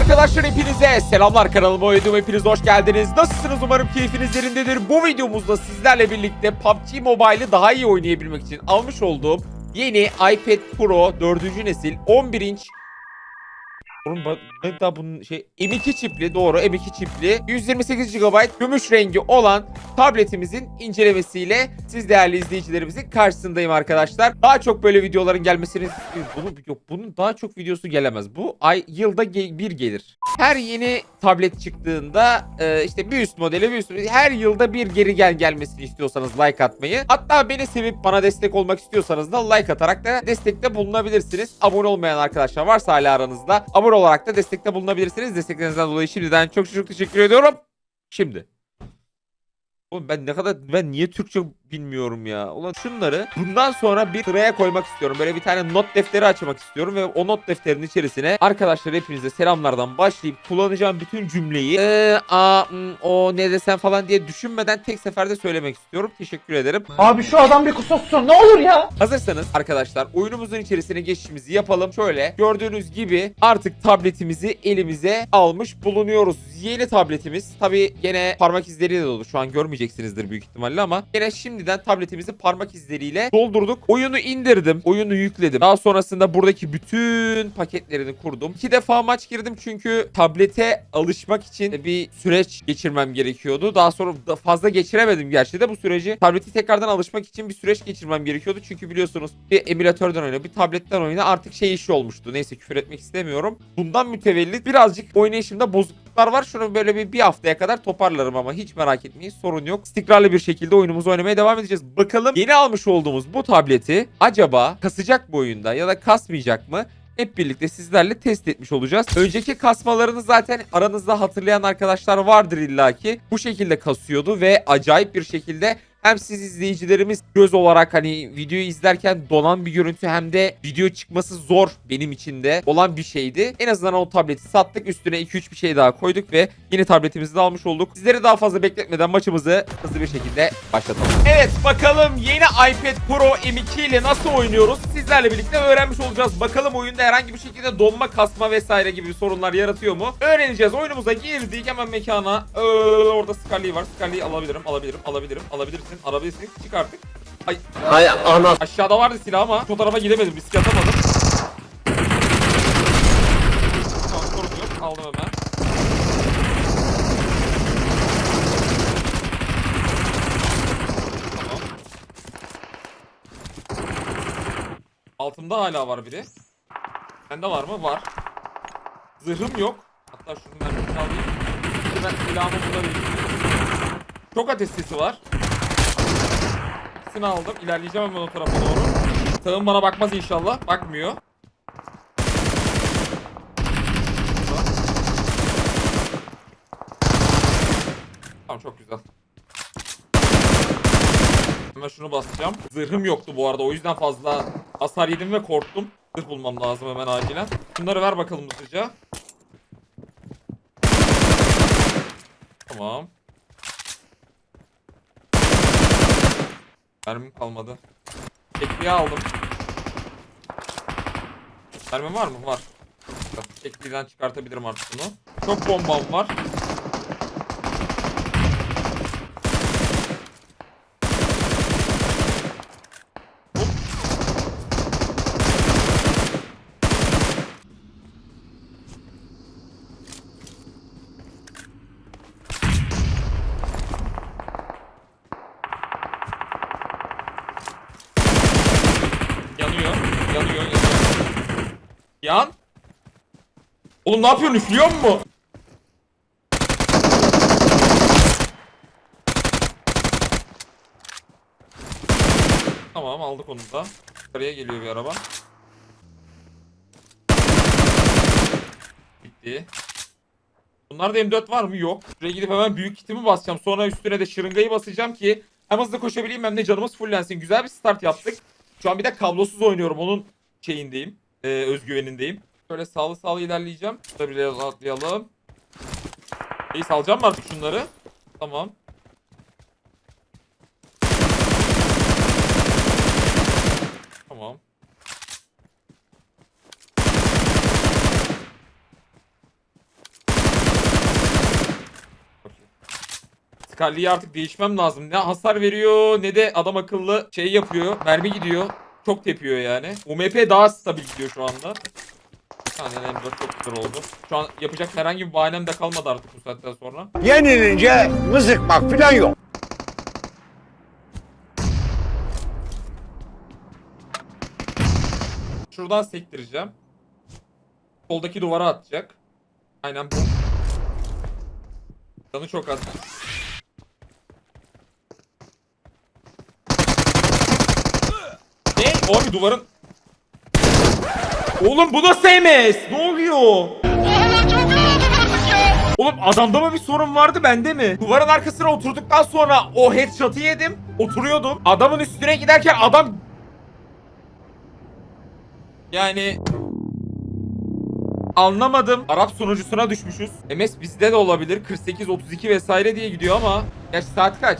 Arkadaşlar hepinize selamlar kanalıma uyudum hepiniz hoş geldiniz. Nasılsınız umarım keyfiniz yerindedir. Bu videomuzda sizlerle birlikte PUBG Mobile'ı daha iyi oynayabilmek için almış olduğum yeni iPad Pro 4. nesil 11 inç Oğlum ben daha bunun şey M2 çipli doğru M2 çipli 128 GB gümüş rengi olan tabletimizin incelemesiyle siz değerli izleyicilerimizin karşısındayım arkadaşlar. Daha çok böyle videoların gelmesini bunu yok bunun daha çok videosu gelemez. Bu ay yılda ge- bir gelir. Her yeni tablet çıktığında e, işte bir üst modeli bir üst her yılda bir geri gel gelmesini istiyorsanız like atmayı. Hatta beni sevip bana destek olmak istiyorsanız da like atarak da destekte bulunabilirsiniz. Abone olmayan arkadaşlar varsa hala aranızda abone olarak da destekte bulunabilirsiniz. Desteklerinizden dolayı şimdiden çok çok teşekkür ediyorum. Şimdi Oğlum ben ne kadar ben niye Türkçe bilmiyorum ya. Ulan şunları bundan sonra bir sıraya koymak istiyorum. Böyle bir tane not defteri açmak istiyorum ve o not defterinin içerisine arkadaşlar hepinize selamlardan başlayıp kullanacağım bütün cümleyi eee a m, o ne desem falan diye düşünmeden tek seferde söylemek istiyorum. Teşekkür ederim. Abi şu adam bir kusursun ne olur ya. Hazırsanız arkadaşlar oyunumuzun içerisine geçişimizi yapalım. Şöyle gördüğünüz gibi artık tabletimizi elimize almış bulunuyoruz. Yeni tabletimiz tabi gene parmak izleriyle dolu. Şu an görmeyeceksinizdir büyük ihtimalle ama gene şimdiden tabletimizi parmak izleriyle doldurduk. Oyunu indirdim. Oyunu yükledim. Daha sonrasında buradaki bütün paketlerini kurdum. İki defa maç girdim çünkü tablete alışmak için bir süreç geçirmem gerekiyordu. Daha sonra da fazla geçiremedim gerçi de bu süreci. Tableti tekrardan alışmak için bir süreç geçirmem gerekiyordu. Çünkü biliyorsunuz bir emülatörden oyna, bir tabletten oyna artık şey işi olmuştu. Neyse küfür etmek istemiyorum. Bundan mütevellit birazcık oynayışımda bozukluklar var. Şunu böyle bir, bir haftaya kadar toparlarım ama hiç merak etmeyin sorun yok. İstikrarlı bir şekilde oyunumuzu oynamaya devam edeceğiz. Bakalım yeni almış olduğumuz bu tableti acaba kasacak bu oyunda ya da kasmayacak mı? hep birlikte sizlerle test etmiş olacağız. Önceki kasmalarını zaten aranızda hatırlayan arkadaşlar vardır illaki. Bu şekilde kasıyordu ve acayip bir şekilde hem siz izleyicilerimiz göz olarak hani videoyu izlerken donan bir görüntü hem de video çıkması zor benim için de olan bir şeydi. En azından o tableti sattık üstüne 2-3 bir şey daha koyduk ve yeni tabletimizi de almış olduk. Sizleri daha fazla bekletmeden maçımızı hızlı bir şekilde başlatalım. Evet bakalım yeni iPad Pro M2 ile nasıl oynuyoruz sizlerle birlikte öğrenmiş olacağız. Bakalım oyunda herhangi bir şekilde donma kasma vesaire gibi sorunlar yaratıyor mu? Öğreneceğiz. Oyunumuza girdik hemen mekana. Ee, orada Scully var. Scully'yi alabilirim, alabilirim, alabilirim, alabilirsin. Alabilirsin. Çık artık. Ay Hay ana. Aşağıda vardı silah ama şu tarafa gidemedim. Risk atamadım. Tamam sorun yok. Aldım hemen. Tamam. Altımda hala var biri. Sende var mı? Var. Zırhım yok. Hatta şunu ben alayım. Şimdi ben silahımı değiştireyim. Çok ateş sesi var. İkisini aldım. İlerleyeceğim hemen o tarafa doğru. Sağım bana bakmaz inşallah. Bakmıyor. Tamam çok güzel. Hemen şunu basacağım. Zırhım yoktu bu arada. O yüzden fazla hasar yedim ve korktum. Zırh bulmam lazım hemen acilen. Bunları ver bakalım hızlıca. Tamam. Mermim kalmadı. Tekliği aldım. Mermim var mı? Var. Tekliğden çıkartabilirim artık bunu. Çok bombam var. Hop. Yanıyor. Yanıyor. Yanıyor. Yan. Oğlum ne yapıyorsun? Üflüyor mu? Tamam aldık onu da. Yukarıya geliyor bir araba. Bitti. Bunlarda M4 var mı? Yok. Şuraya gidip hemen büyük kitimi basacağım. Sonra üstüne de şırıngayı basacağım ki hem hızlı koşabileyim hem de canımız fullensin. Güzel bir start yaptık. Şu an bir de kablosuz oynuyorum. Onun şeyindeyim. E, özgüvenindeyim. Şöyle sağlı sağlı ilerleyeceğim. Şurada bir atlayalım. İyi salacağım artık şunları? Tamam. Tamam. Scarlet'i artık değişmem lazım. Ne hasar veriyor ne de adam akıllı şey yapıyor. Mermi gidiyor. Çok tepiyor yani. UMP daha stabil gidiyor şu anda. Aynen M4 çok oldu. Şu an yapacak herhangi bir bahanem de kalmadı artık bu saatten sonra. Yenilince mızıkmak falan yok. Şuradan sektireceğim. Soldaki duvara atacak. Aynen bu. Canı çok az. Ne? Abi duvarın... Oğlum bu nasıl MS? Ne oluyor? Oğlum adamda mı bir sorun vardı bende mi? Duvarın arkasına oturduktan sonra o headshot'ı yedim. Oturuyordum. Adamın üstüne giderken adam... Yani... Anlamadım. Arap sunucusuna düşmüşüz. MS bizde de olabilir. 48-32 vesaire diye gidiyor ama... Gerçi saat kaç?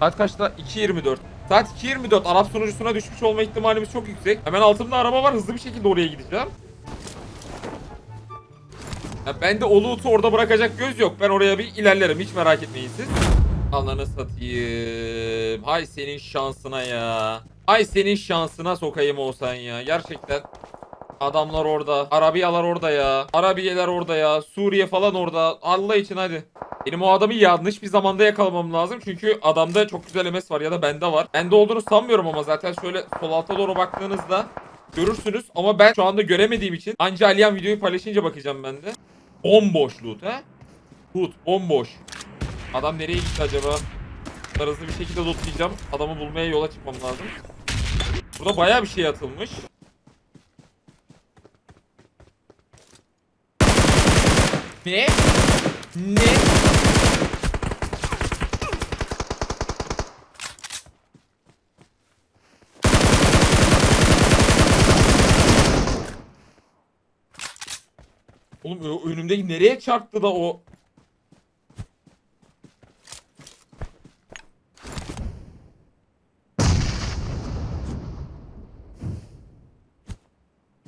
Saat kaçta? 2.24. Saat 2.24 Arap sunucusuna düşmüş olma ihtimalimiz çok yüksek. Hemen altımda araba var. Hızlı bir şekilde oraya gideceğim. Ya bende Olut'u orada bırakacak göz yok. Ben oraya bir ilerlerim. Hiç merak etmeyin siz. Ananı satayım. Hay senin şansına ya. Ay senin şansına sokayım olsan ya. Gerçekten. Adamlar orada. Arabiyalar orada ya. Arabiyeler orada ya. Suriye falan orada. Allah için hadi. Benim o adamı yanlış bir zamanda yakalamam lazım. Çünkü adamda çok güzel MS var ya da bende var. Bende olduğunu sanmıyorum ama zaten şöyle sol alta doğru baktığınızda görürsünüz. Ama ben şu anda göremediğim için anca Aliyan videoyu paylaşınca bakacağım ben de. Bomboş loot he. Loot bomboş. Adam nereye gitti acaba? Bunları Hızlı bir şekilde lootlayacağım. Adamı bulmaya yola çıkmam lazım. Burada bayağı bir şey atılmış. Ne? Ne? Oğlum önümdeki nereye çarptı da o?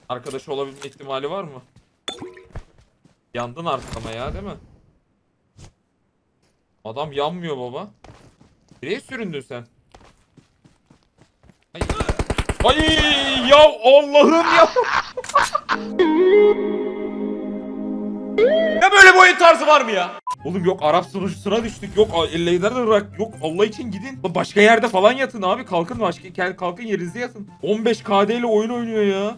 Arkadaşı olabilme ihtimali var mı? Yandın artık ama ya değil mi? Adam yanmıyor baba. Nereye süründün sen? Ay, Ay ya Allah'ım ya. ya böyle bir oyun tarzı var mı ya? Oğlum yok Arap sunucusuna düştük. Yok elleyler Irak. Yok Allah için gidin. Başka yerde falan yatın abi. Kalkın başka kal- kalkın yerinizde yatın. 15 KD ile oyun oynuyor ya.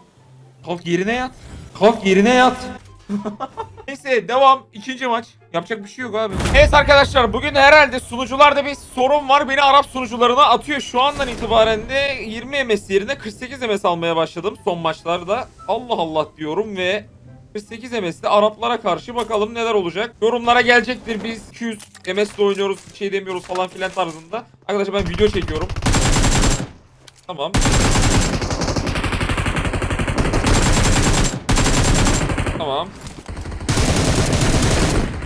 Kalk yerine yat. Kalk yerine yat. Neyse devam. ikinci maç. Yapacak bir şey yok abi. Evet arkadaşlar bugün herhalde sunucularda bir sorun var. Beni Arap sunucularına atıyor. Şu andan itibaren de 20 MS yerine 48 MS almaya başladım son maçlarda. Allah Allah diyorum ve 48 MS'de Araplara karşı bakalım neler olacak. Yorumlara gelecektir biz 200 MS'de oynuyoruz şey demiyoruz falan filan tarzında. Arkadaşlar ben video çekiyorum. Tamam. Tamam.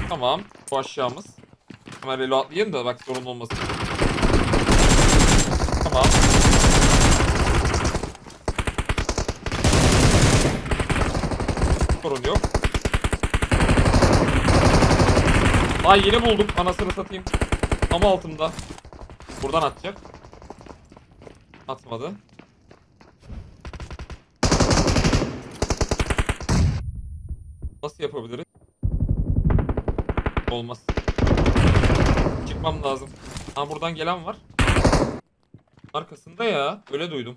Tamam. Bu aşağımız. Hemen reload atlayayım da bak sorun olmasın. Tamam. Sorun yok. Ay yeni bulduk. Anasını satayım. Ama altımda. Buradan atacak. Atmadı. Nasıl yapabiliriz? Olmaz. Çıkmam lazım. Ha buradan gelen var. Arkasında ya. Öyle duydum.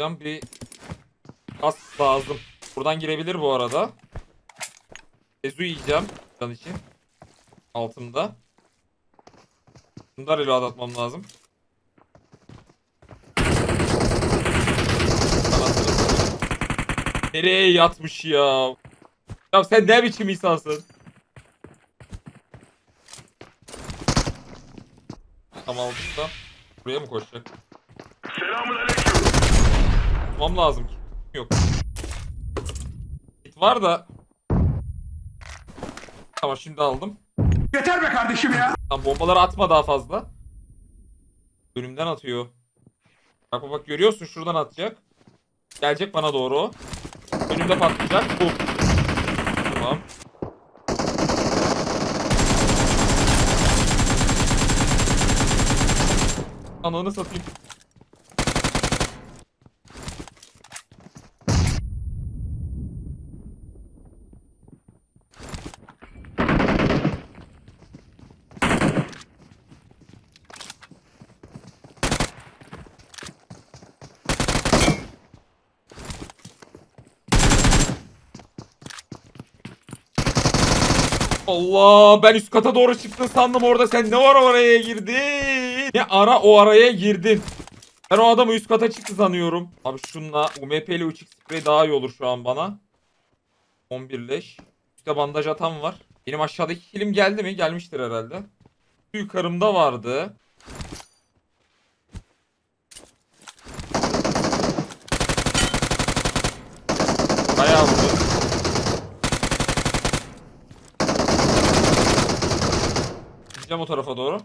hocam bir kas lazım. Buradan girebilir bu arada. Ezu yiyeceğim can için. Altımda. Bunlar reload atmam lazım. Nereye yatmış ya? Ya sen ne biçim insansın? Tamam aldım da. Buraya mı koşacak? Selamun aleyküm. Tutmam lazım ki. Yok. Git var da. Tamam şimdi aldım. Yeter be kardeşim ya. Tamam bombaları atma daha fazla. Önümden atıyor. Bak bak bak görüyorsun şuradan atacak. Gelecek bana doğru o. Önümde patlayacak. Bu. Tamam. Ananı satayım. Allah ben üst kata doğru çıktın sandım orada sen ne var oraya girdin? Ne ara o araya girdin? Ben o adamı üst kata çıktı sanıyorum. Abi şunla UMP ile 3x spray daha iyi olur şu an bana. 11 leş. Üstte bandaj atan var. Benim aşağıdaki kilim geldi mi? Gelmiştir herhalde. Yukarımda vardı. Bayağı vurdu. Gideceğim o tarafa doğru.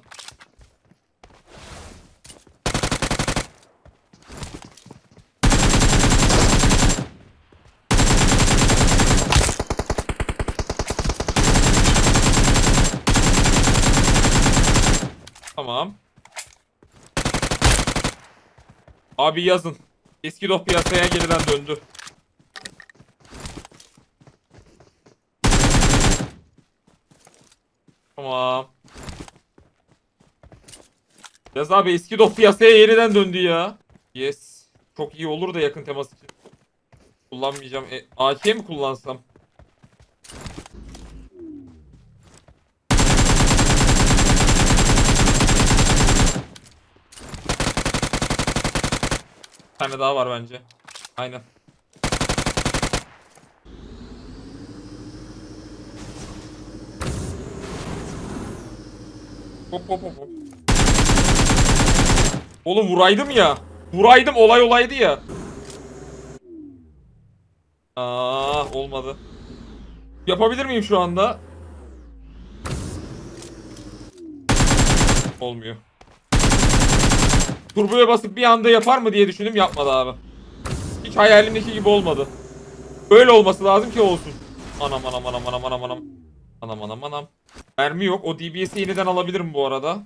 Tamam. Abi yazın. Eski doh piyasaya geriden döndü. Tamam. Yaz abi eski doh piyasaya yeniden döndü ya. Yes. Çok iyi olur da yakın temas için. Kullanmayacağım. E, AK mi kullansam? Bir tane daha var bence. Aynen. Hop hop hop hop. Oğlum vuraydım ya. Vuraydım olay olaydı ya. Aa olmadı. Yapabilir miyim şu anda? Olmuyor. Turboya basıp bir anda yapar mı diye düşündüm yapmadı abi. Hiç hayalimdeki gibi olmadı. Öyle olması lazım ki olsun. Anam anam anam anam anam anam. Anam anam anam. Mermi yok. O DBS'i yeniden alabilirim bu arada.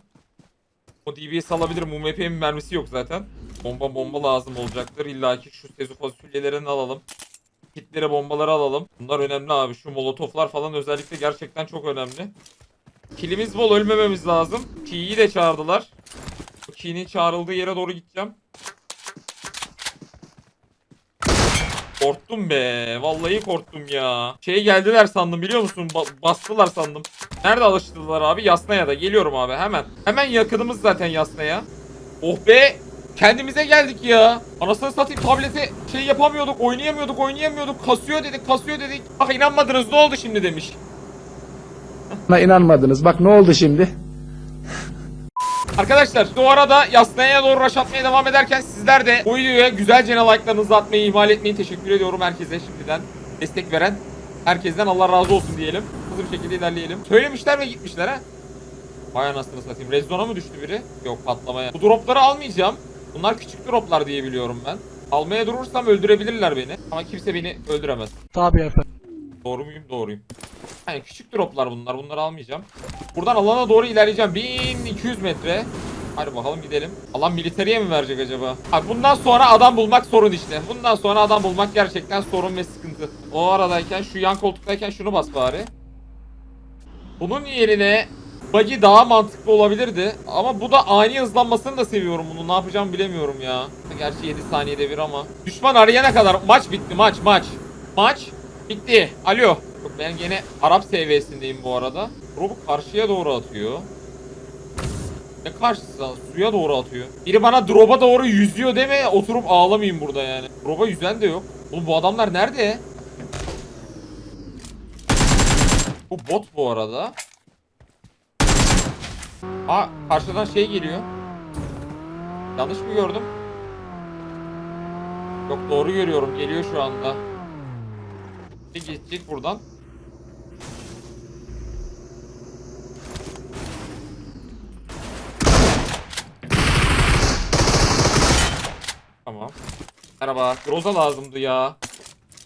O DBS alabilirim. UMP'nin mermisi yok zaten. Bomba bomba lazım olacaktır. İlla ki şu sezu fasulyelerini alalım. Kitlere bombaları alalım. Bunlar önemli abi. Şu molotoflar falan özellikle gerçekten çok önemli. Kilimiz bol ölmememiz lazım. Ki'yi de çağırdılar. Ki'nin çağrıldığı yere doğru gideceğim. Korktum be. Vallahi korktum ya. Şey geldiler sandım biliyor musun? Ba- bastılar sandım. Nerede alıştırdılar abi? Yasnaya da. Geliyorum abi hemen. Hemen yakınımız zaten Yasnaya. Oh be. Kendimize geldik ya. Anasını satayım tablete şey yapamıyorduk, oynayamıyorduk, oynayamıyorduk. Kasıyor dedik, kasıyor dedik. Bak inanmadınız ne oldu şimdi demiş. Bana inanmadınız. Bak ne oldu şimdi? Arkadaşlar bu arada yasnaya doğru rush atmaya devam ederken sizler de bu videoya güzelce like'larınızı atmayı ihmal etmeyin. Teşekkür ediyorum herkese şimdiden destek veren. Herkesten Allah razı olsun diyelim. Hızlı bir şekilde ilerleyelim. Söylemişler ve gitmişler ha. Vay anasını satayım. Red zone'a mı düştü biri? Yok patlamaya. Bu dropları almayacağım. Bunlar küçük droplar diye biliyorum ben. Almaya durursam öldürebilirler beni. Ama kimse beni öldüremez. Tabii efendim. Doğru muyum? Doğruyum. Yani küçük droplar bunlar. Bunları almayacağım. Buradan alana doğru ilerleyeceğim. 1200 metre. Hadi bakalım gidelim. Alan militeriye mi verecek acaba? Abi bundan sonra adam bulmak sorun işte. Bundan sonra adam bulmak gerçekten sorun ve sıkıntı. O aradayken şu yan koltuktayken şunu bas bari. Bunun yerine buggy daha mantıklı olabilirdi. Ama bu da ani hızlanmasını da seviyorum bunu. Ne yapacağımı bilemiyorum ya. Gerçi 7 saniyede bir ama. Düşman arayana kadar maç bitti maç maç. Maç bitti. Alo. Ben gene Arap seviyesindeyim bu arada. Robu karşıya doğru atıyor. Ne karşısı lan? suya doğru atıyor. Biri bana drop'a doğru yüzüyor deme oturup ağlamayayım burada yani. Drop'a yüzen de yok. Oğlum bu adamlar nerede? Bu bot bu arada. Aa karşıdan şey geliyor. Yanlış mı gördüm? Yok doğru görüyorum. Geliyor şu anda. Bir geçecek buradan. Tamam. Merhaba. Roza lazımdı ya.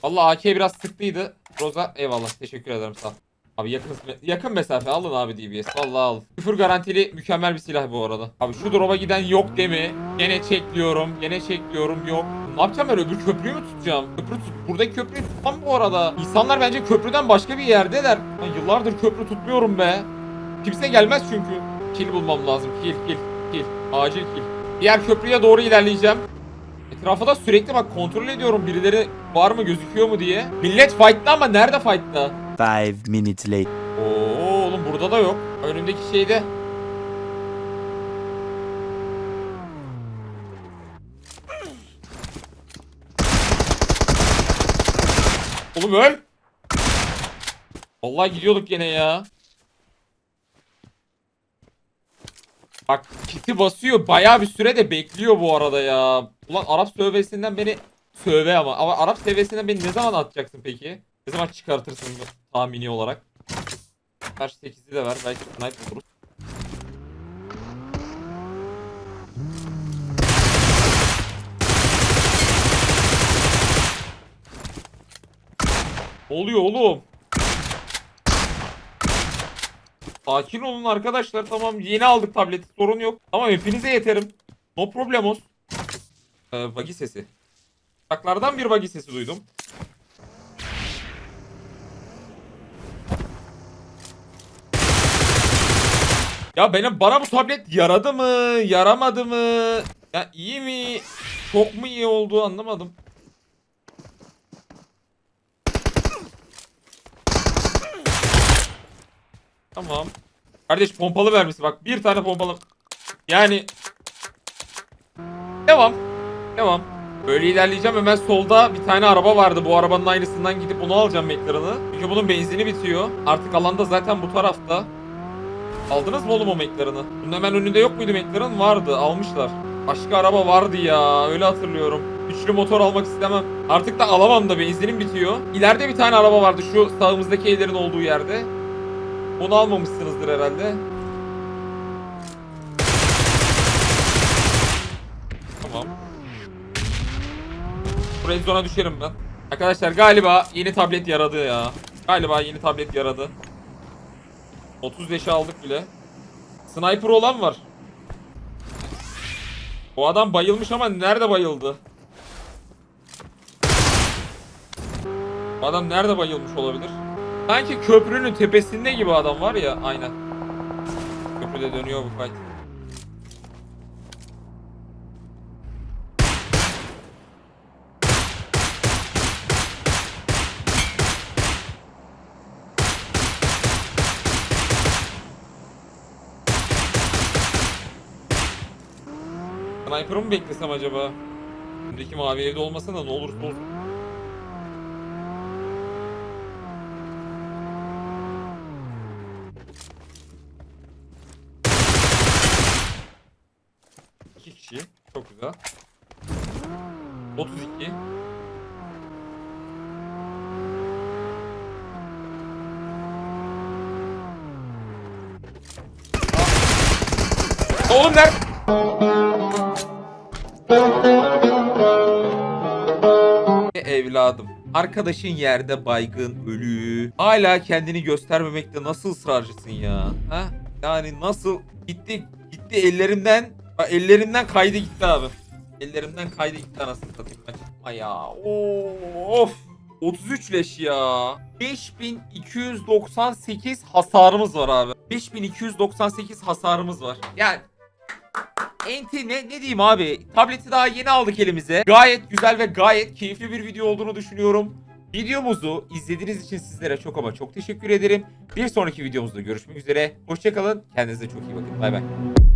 Vallahi AK biraz sıktıydı. Roza eyvallah. Teşekkür ederim sağ ol. Abi yakın yakın mesafe alın abi DBS. Vallahi al. Küfür garantili mükemmel bir silah bu arada. Abi şu drop'a giden yok değil mi? Gene çekliyorum. Gene çekliyorum. Yok. Ne yapacağım ben öbür köprüyü mü tutacağım? Köprü tut. Buradaki köprüyü tutmam bu arada. İnsanlar bence köprüden başka bir yerdeler. Ben yıllardır köprü tutmuyorum be. Kimse gelmez çünkü. Kill bulmam lazım. Kill kill kill. Acil kill. Diğer köprüye doğru ilerleyeceğim. Etrafa da sürekli bak kontrol ediyorum birileri var mı gözüküyor mu diye. Millet fight'ta ama nerede fight'ta? Five minutes later. Oo oğlum burada da yok. Önümdeki şeyde. Oğlum öl. Vallahi gidiyorduk gene ya. Bak kiti basıyor. Bayağı bir süre de bekliyor bu arada ya. Ulan Arap sövbesinden beni sövbe ama. Ama Arap seviyesinden beni ne zaman atacaksın peki? Ne zaman çıkartırsın tahmini olarak? Karşı 8'i de ver. Belki sniper buluruz. Oluyor oğlum? Sakin olun arkadaşlar. Tamam yeni aldık tableti. Sorun yok. Tamam hepinize yeterim. No problemos. Ee, bagi sesi. Taklardan bir bagi sesi duydum. Ya benim bana bu tablet yaradı mı? Yaramadı mı? Ya iyi mi? Çok mu iyi oldu anlamadım. Tamam. Kardeş pompalı vermişsin bak. Bir tane pompalı. Yani. Devam. Devam. Böyle ilerleyeceğim hemen solda bir tane araba vardı. Bu arabanın aynısından gidip onu alacağım McLaren'ı. Çünkü bunun benzini bitiyor. Artık alanda zaten bu tarafta. Aldınız mı oğlum o McLaren'ı? Bunun hemen önünde yok muydu McLaren? Vardı. Almışlar. Başka araba vardı ya. Öyle hatırlıyorum. Üçlü motor almak istemem. Artık da alamam da benzinim bitiyor. İleride bir tane araba vardı şu sağımızdaki evlerin olduğu yerde. Onu almamışsınızdır herhalde. Tamam. Bu red zone'a düşerim ben. Arkadaşlar galiba yeni tablet yaradı ya. Galiba yeni tablet yaradı. 35'e aldık bile. Sniper olan var. O adam bayılmış ama nerede bayıldı? Adam nerede bayılmış olabilir? Sanki köprünün tepesinde gibi adam var ya aynen. Köprüde dönüyor bu fight. Sniper'ı mı beklesem acaba? Öndeki mavi evde olmasa da ne olursa olsun. İki kişi. Çok güzel. 32. Aa. Oğlum nerede? Evladım. Arkadaşın yerde baygın, ölü. Hala kendini göstermemekte nasıl ısrarcısın ya? Ha? Yani nasıl gitti gitti ellerimden Bak ellerimden kaydı gitti abi. Ellerimden kaydı gitti anasını satayım ben. Ay ya. Of. 33 leş ya. 5298 hasarımız var abi. 5298 hasarımız var. Yani Enti ne, ne diyeyim abi? Tableti daha yeni aldık elimize. Gayet güzel ve gayet keyifli bir video olduğunu düşünüyorum. Videomuzu izlediğiniz için sizlere çok ama çok teşekkür ederim. Bir sonraki videomuzda görüşmek üzere. Hoşçakalın. Kendinize çok iyi bakın. Bay bay.